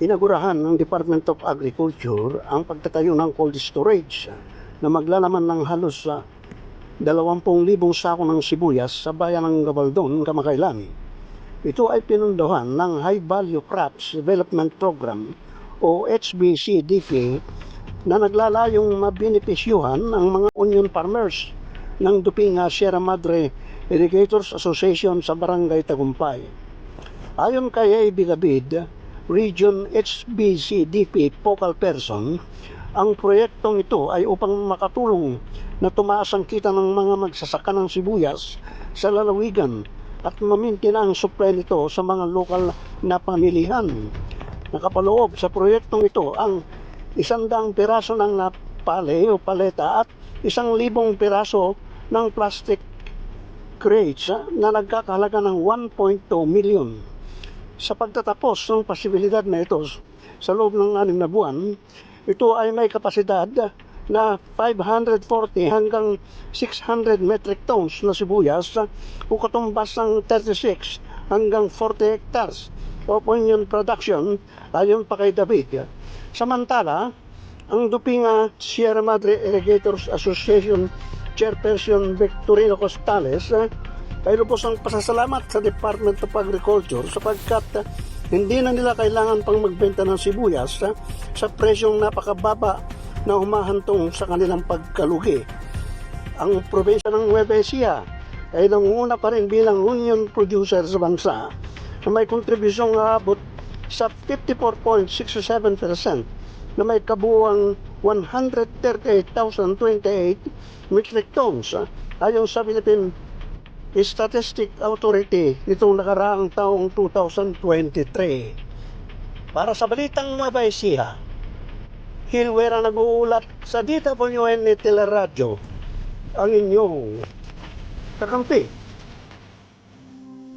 inagurahan ng Department of Agriculture ang pagtatayo ng cold storage na maglalaman ng halos sa 20,000 sako ng sibuyas sa bayan ng Gabaldon, Kamakailan. Ito ay pinundahan ng High Value Crops Development Program o HBCDP na naglalayong mabinipisyuhan ang mga onion farmers ng Dupinga Sierra Madre Irrigators Association sa Barangay Tagumpay. Ayon kay A.B. Region HBCDP Focal Person, ang proyektong ito ay upang makatulong na tumaas ang kita ng mga magsasaka ng sibuyas sa lalawigan at mamintina ang supply nito sa mga lokal na pamilihan. Nakapaloob sa proyektong ito ang isandang piraso ng napale o paleta at isang libong piraso ng plastic crates na nagkakahalaga ng 1.2 million. Sa pagtatapos ng posibilidad na ito sa loob ng anim na buwan, ito ay may kapasidad na 540 hanggang 600 metric tons na sibuyas o katumbas ng 36 hanggang 40 hectares of onion production ayon pa kay David. Samantala, ang Dupinga Sierra Madre Irrigators Association Chairperson Victorino Costales eh, ay lubos ang pasasalamat sa Department of Agriculture sapagkat eh, hindi na nila kailangan pang magbenta ng sibuyas eh, sa presyong napakababa na humahantong sa kanilang pagkalugi. Ang probinsya ng Nueva Ecija ay nanguna pa rin bilang onion producer sa bansa na may kontribusyong aabot sa 54.67% na may kabuuang 138,028 metric tons ah, ayon sa Philippine Statistic Authority nitong nakaraang taong 2023. Para sa balitang Ecija, Hilwera nag-uulat sa DWN Teleradyo ang inyong kakampi